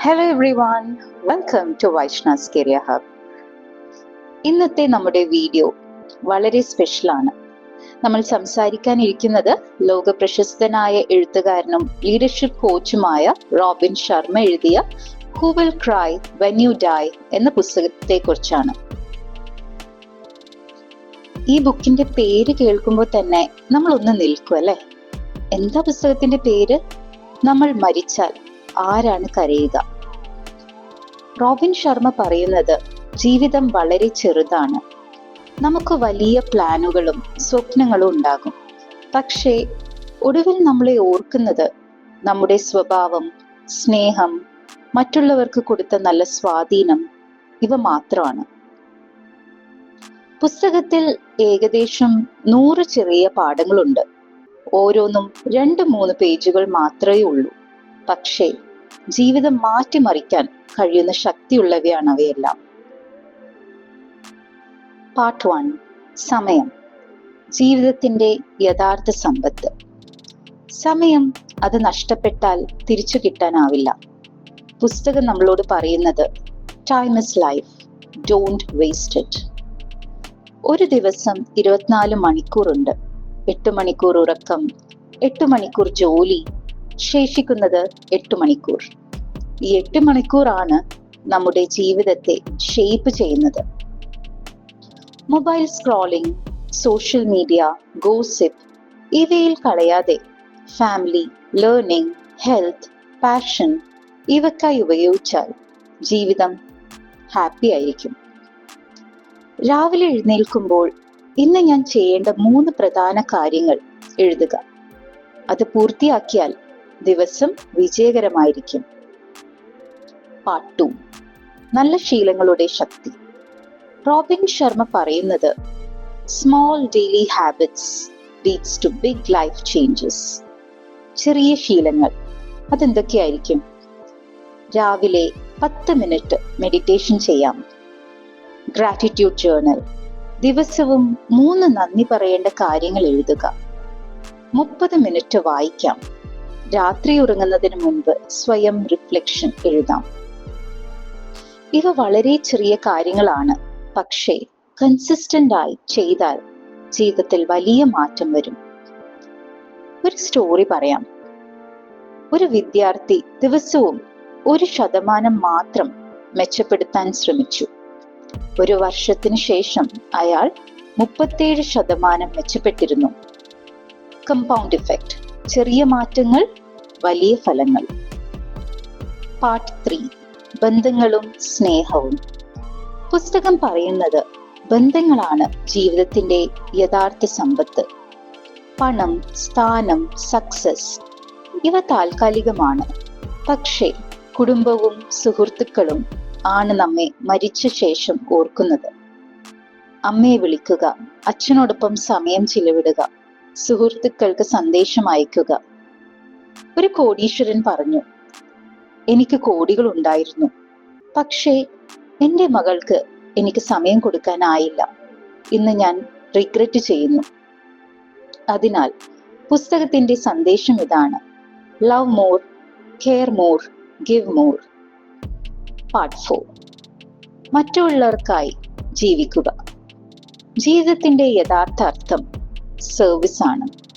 Hello everyone welcome to Vaishna's career hub ഇന്നത്തെ നമ്മുടെ video വളരെ സ്പെഷ്യലാണ് നമ്മൾ സംസാരിക്കാനിരിക്കുന്നത് ലോക പ്രശസ്തനായ എഴുത്തുകാരനും ലീഡർഷിപ്പ് കോച്ചുമായ റോബിൻ ശർമ്മ എഴുതിയ who will cry when you die എന്ന പുസ്തകത്തെ കുറിച്ചാണ് ഈ ബുക്കിന്റെ പേര് കേൾക്കുമ്പോൾ തന്നെ നമ്മൾ ഒന്ന് നിൽക്കും അല്ലെ? എന്താ പുസ്തകത്തിന്റെ പേര്? നമ്മൾ മരിച്ചാൽ. ആരാണ് കരയുക? റോബിൻ ശർമ്മ പറയുന്നത് ജീവിതം വളരെ ചെറുതാണ്. നമുക്ക് വലിയ പ്ലാനുകളും സ്വപ്നങ്ങളും ഉണ്ടാകും. പക്ഷേ ഒടുവിൽ നമ്മളെ ഓർക്കുന്നത് നമ്മുടെ സ്വഭാവം സ്നേഹം മറ്റുള്ളവർക്ക് കൊടുത്ത നല്ല സ്വാധീനം ഇവ മാത്രമാണ്. പുസ്തകത്തിൽ ഏകദേശം നൂറ് ചെറിയ പാഠങ്ങളുണ്ട്. ഓരോന്നും രണ്ട് മൂന്ന് പേജുകൾ മാത്രമേ ഉള്ളൂ. പക്ഷേ ജീവിതം മാറ്റിമറിക്കാൻ കഴിയുന്ന ശക്തിയുള്ളവയാണ് അവയെല്ലാം. Part one. സമയം. ജീവിതത്തിന്റെ യഥാർത്ഥ സമ്പത്ത്. സമയം അത് നഷ്ടപ്പെട്ടാൽ തിരിച്ചു കിട്ടാനാവില്ല. പുസ്തകം നമ്മളോട് പറയുന്നത് time is life don't waste it ഒരു ദിവസം ഇരുപത്തിനാല് മണിക്കൂറുണ്ട്. എട്ട് മണിക്കൂർ ഉറക്കം എട്ട് മണിക്കൂർ ജോലി ശേഷിക്കുന്നത് എട്ട് മണിക്കൂർ. ഈ എട്ട് മണിക്കൂറാണ് നമ്മുടെ ജീവിതത്തെ ഷേപ്പ് ചെയ്യുന്നത്. Mobile scrolling social media gossip ഇവയിൽ കളയാതെ ഫാമിലി ലേണിംഗ് ഹെൽത്ത് പാഷൻ ഇവക്കായി ഉപയോഗിച്ചാൽ ജീവിതം ഹാപ്പി ആയിരിക്കും. രാവിലെ എഴുന്നേൽക്കുമ്പോൾ ഇന്ന് ഞാൻ ചെയ്യേണ്ട മൂന്ന് പ്രധാന കാര്യങ്ങൾ എഴുതുക. അത് പൂർത്തിയാക്കിയാൽ ദിവസം വിജയകരമായിരിക്കും. പാർട്ട് നല്ല ശീലങ്ങളുടെ ശക്തി. റോബിൻ ശർമ്മ പറയുന്നത് small daily habits leads to big life changes ചെറിയ ശീലങ്ങൾ അതെന്തൊക്കെയായിരിക്കും? രാവിലെ പത്ത് മിനിറ്റ് മെഡിറ്റേഷൻ ചെയ്യാം. ഗ്രാറ്റിറ്റ്യൂഡ് ജേർണൽ ദിവസവും മൂന്ന് നന്ദി പറയേണ്ട കാര്യങ്ങൾ എഴുതുക. മുപ്പത് മിനിറ്റ് വായിക്കാം. രാത്രി ഉറങ്ങുന്നതിന് മുൻപ് സ്വയം റിഫ്ലക്ഷൻ എഴുതാം. ഇവ വളരെ ചെറിയ കാര്യങ്ങളാണ്. പക്ഷേ കൺസിസ്റ്റന്റ് ആയി ചെയ്താൽ ജീവിതത്തിൽ വലിയ മാറ്റം വരും. ഒരു സ്റ്റോറി പറയാം. ഒരു വിദ്യാർത്ഥി ദിവസവും ഒരു ശതമാനം മാത്രം മെച്ചപ്പെടുത്താൻ ശ്രമിച്ചു. ഒരു വർഷത്തിന് ശേഷം അയാൾ മുപ്പത്തേഴ് ശതമാനം മെച്ചപ്പെട്ടിരുന്നു. കമ്പൗണ്ട് ഇഫക്റ്റ് ചെറിയ മാറ്റങ്ങൾ വലിയ ഫലങ്ങൾ. Part three. ബന്ധങ്ങളും സ്നേഹവും. പുസ്തകം പറയുന്നത് ബന്ധങ്ങളാണ് ജീവിതത്തിന്റെ യഥാർത്ഥ സമ്പത്ത്. പണം സ്ഥാനം സക്സസ് ഇവ താൽക്കാലികമാണ്. പക്ഷേ കുടുംബവും സുഹൃത്തുക്കളും ആണ് നമ്മെ മരിച്ച ശേഷം ഓർക്കുന്നത്. അമ്മയെ വിളിക്കുക അച്ഛനോടൊപ്പം സമയം ചിലവിടുക സുഹൃത്തുക്കൾക്ക് സന്ദേശം അയക്കുക ഒരു കോടീശ്വരൻ പറഞ്ഞു എനിക്ക് കോടികൾ ഉണ്ടായിരുന്നു പക്ഷേ എന്റെ മകൾക്ക് എനിക്ക് സമയം കൊടുക്കാനായില്ല. ഇന്ന് ഞാൻ റിഗ്രറ്റ് ചെയ്യുന്നു. അതിനാൽ പുസ്തകത്തിന്റെ സന്ദേശം ഇതാണ്. Love more care more give more part four മറ്റുള്ളവർക്കായി ജീവിക്കുക. ജീവിതത്തിന്റെ യഥാർത്ഥ അർത്ഥം സർവീസ് ആണ്.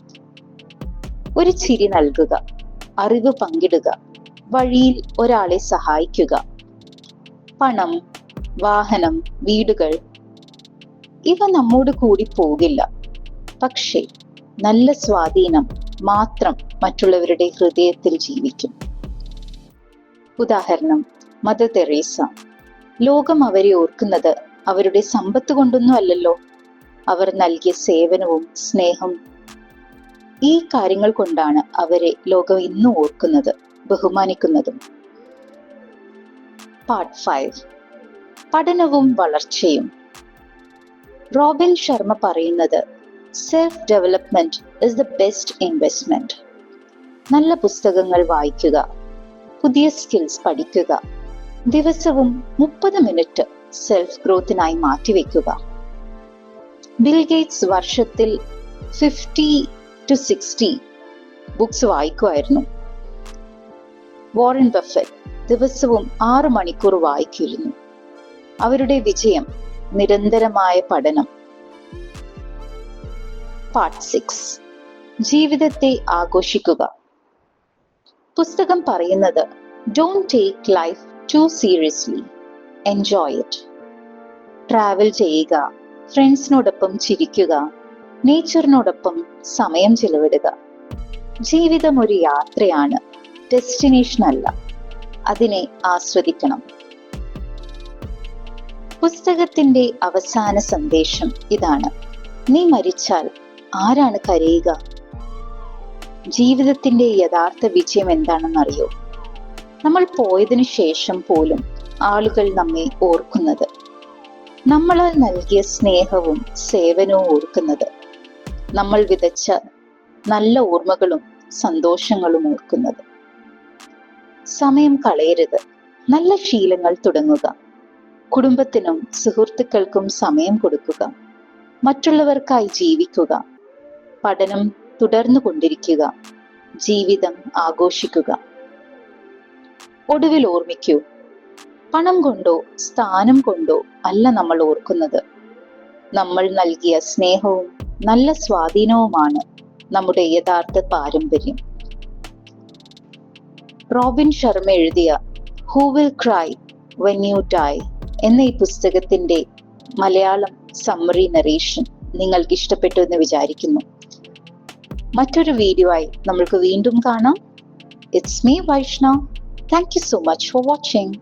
ഒരു ചിരി നൽകുക. അറിവ് പങ്കിടുക. വഴിയിൽ ഒരാളെ സഹായിക്കുക. പണം വാഹനം വീടുകൾ ഇവ നമ്മോട് കൂടി പോകില്ല. പക്ഷേ നല്ല സ്വാധീനം മാത്രം മറ്റുള്ളവരുടെ ഹൃദയത്തിൽ ജീവിക്കും. ഉദാഹരണം മദർ തെരേസ. ലോകം അവരെ ഓർക്കുന്നത് അവരുടെ സമ്പത്ത് കൊണ്ടൊന്നും അല്ലല്ലോ. അവർ നൽകിയ സേവനവും സ്നേഹം ഈ കാര്യങ്ങൾ കൊണ്ടാണ് അവരെ ലോകം ഇന്നും ഓർക്കുന്നത് ബഹുമാനിക്കുന്നതും. പാർട്ട് ഫൈവ് പഠനവും വളർച്ചയും. റോബിൻ ശർമ്മ പറയുന്നത് self development is the best investment നല്ല പുസ്തകങ്ങൾ വായിക്കുക പുതിയ സ്കിൽസ് പഠിക്കുക ദിവസവും മുപ്പത് മിനിറ്റ് സെൽഫ് ഗ്രോത്തിനായി മാറ്റിവെക്കുക. ബിൽ ഗേറ്റ്സ് വർഷത്തിൽ ഫിഫ്റ്റി ടു സിക്സ്റ്റി ബുക്സ് വായിക്കുമായിരുന്നു വോറൻ ബഫറ്റ് ദിവസവും ആറു മണിക്കൂർ വായിക്കുമായിരുന്നു അവരുടെ വിജയം നിരന്തരമായ പഠനം. പാർട്ട് സിക്സ് ജീവിതത്തെ ആഘോഷിക്കുക. പുസ്തകം പറയുന്നത് don't take life too seriously enjoy it travel ചെയ്യുക ഫ്രണ്ട്സിനോടൊപ്പം ചിരിക്കുക നേച്ചറിനോടൊപ്പം സമയം ചിലവിടുക. ജീവിതം ഒരു യാത്രയാണ്. ഡെസ്റ്റിനേഷൻ അല്ല. അതിനെ ആസ്വദിക്കണം. പുസ്തകത്തിന്റെ അവസാന സന്ദേശം ഇതാണ്. നീ മരിച്ചാൽ ആരാണ് കരയുക? ജീവിതത്തിന്റെ യഥാർത്ഥ വിജയം എന്താണെന്നറിയോ? നമ്മൾ പോയതിനു ശേഷം പോലും ആളുകൾ നമ്മെ ഓർക്കുന്നത്. നമ്മളാൽ നൽകിയ സ്നേഹവും സേവനവും ഓർക്കുന്നത്. നമ്മൾ വിതച്ച നല്ല ഓർമ്മകളും സന്തോഷങ്ങളും ഓർക്കുന്നത്. സമയം കളയരുത്. നല്ല ശീലങ്ങൾ തുടങ്ങുക. കുടുംബത്തിനും സുഹൃത്തുക്കൾക്കും സമയം കൊടുക്കുക. മറ്റുള്ളവർക്കായി ജീവിക്കുക. പഠനം തുടർന്നു കൊണ്ടിരിക്കുക. ജീവിതം ആഘോഷിക്കുക. ഒടുവിൽ ഓർമ്മിക്കൂ പണം കൊണ്ടോ സ്ഥാനം കൊണ്ടോ അല്ല നമ്മൾ ഓർക്കുന്നത്. നമ്മൾ നൽകിയ സ്നേഹവും നല്ല സ്വാധീനവുമാണ് നമ്മുടെ യഥാർത്ഥ പാരമ്പര്യം. റോബിൻ ശർമ്മ എഴുതിയ who will cry when you die എന്ന ഈ പുസ്തകത്തിന്റെ മലയാളം സമ്മറി നറേഷൻ നിങ്ങൾക്ക് ഇഷ്ടപ്പെട്ടു എന്ന് വിചാരിക്കുന്നു. മറ്റൊരു വീഡിയോ ആയി നമ്മൾക്ക് വീണ്ടും കാണാം. It's me Vaishnav thank you so much for watching